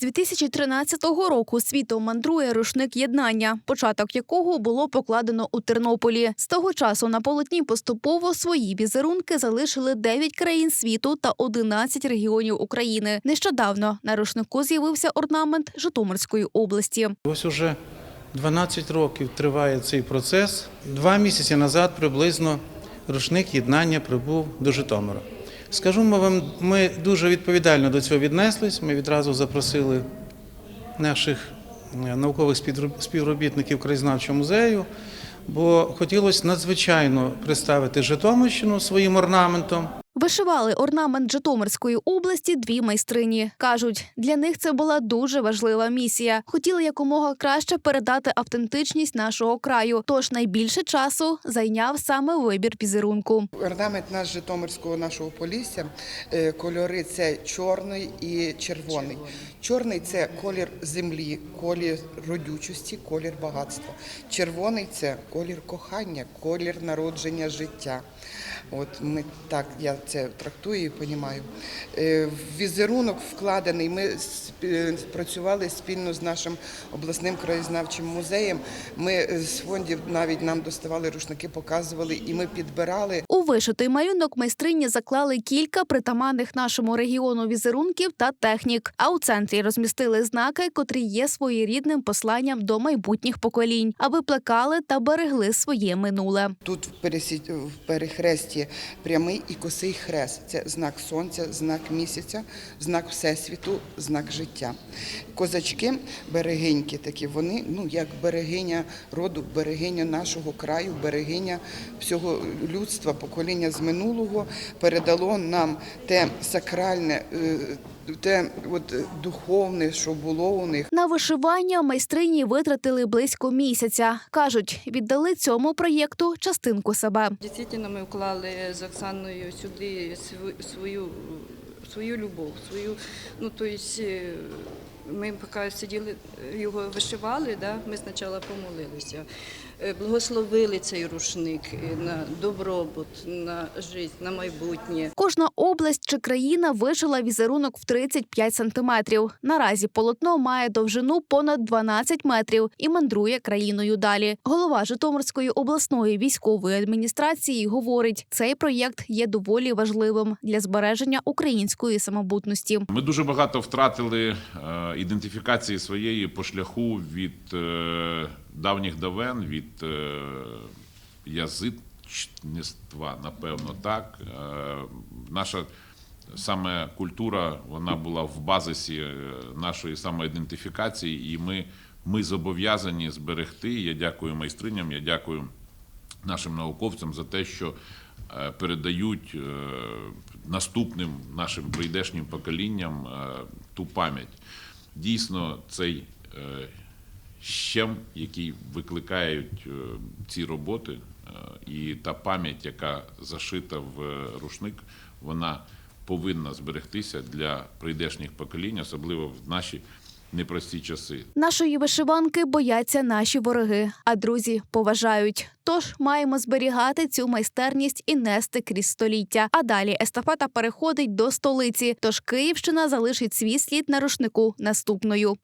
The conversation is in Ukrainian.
2013 року світом мандрує рушник єднання, початок якого було покладено у Тернополі. З того часу на полотні поступово свої візерунки залишили 9 країн світу та 11 регіонів України. Нещодавно на рушнику з'явився орнамент Житомирської області. Ось уже 12 років триває цей процес. Два місяці назад приблизно рушник єднання прибув до Житомира. Скажу вам, ми дуже відповідально до цього віднеслись. Ми відразу запросили наших е, наукових співробітників краєзнавчого музею, бо хотілося надзвичайно представити Житомирщину своїм орнаментом. Вишивали орнамент Житомирської області дві майстрині. Кажуть, для них це була дуже важлива місія. Хотіли якомога краще передати автентичність нашого краю. Тож найбільше часу зайняв саме вибір візерунку. Орнамент наш Житомирського нашого полісся, е, кольори це чорний і червоний. Чорний це колір землі, колір родючості, колір багатства. Червоний це колір кохання, колір народження життя. От ми так я це трактую і розумію. Візерунок вкладений. Ми сп- працювали спільно з нашим обласним краєзнавчим музеєм. Ми е, з фондів навіть нам доставали рушники, показували, і ми підбирали вишитий малюнок майстрині заклали кілька притаманних нашому регіону візерунків та технік. А у центрі розмістили знаки, котрі є своєрідним посланням до майбутніх поколінь, аби плекали та берегли своє минуле. Тут в в перехресті прямий і косий хрест. Це знак сонця, знак місяця, знак всесвіту, знак життя. Козачки, берегиньки такі, вони ну як берегиня роду, берегиня нашого краю, берегиня всього людства, покоління з минулого передало нам те сакральне, е, те от духовне, що було у них. На вишивання майстрині витратили близько місяця. кажуть, віддали цьому проєкту частинку себе. Дійсно, ми вклали з Оксаною сюди св- свою, свою любов, свою, ну то есть, е, ми поки сиділи, його вишивали, да, ми спочатку помолилися, е, благословили цей рушник е, на добробут, на життя, на майбутнє. Кожна область чи країна вишила візерунок в 35 сантиметрів. Наразі полотно має довжину понад 12 метрів і мандрує країною далі. Голова Житомирської обласної військової адміністрації говорить, цей проєкт є доволі важливим для збереження української самобутності. Ми дуже багато втратили е, ідентифікації своєї по шляху від е, давніх давен, від е, язичництва, напевно, так. Е, наша саме культура вона була в базисі нашої самоідентифікації, і ми, ми зобов'язані зберегти. Я дякую майстриням, я дякую нашим науковцям за те, що передають наступним нашим прийдешнім поколінням ту пам'ять. Дійсно, цей е, щем, який викликають е, ці роботи, е, і та пам'ять, яка зашита в рушник, вона повинна зберегтися для прийдешніх поколінь, особливо в наші непрості часи. Нашої вишиванки бояться наші вороги, а друзі поважають. Тож маємо зберігати цю майстерність і нести крізь століття. А далі естафета переходить до столиці. Тож Київщина залишить свій слід на рушнику наступною.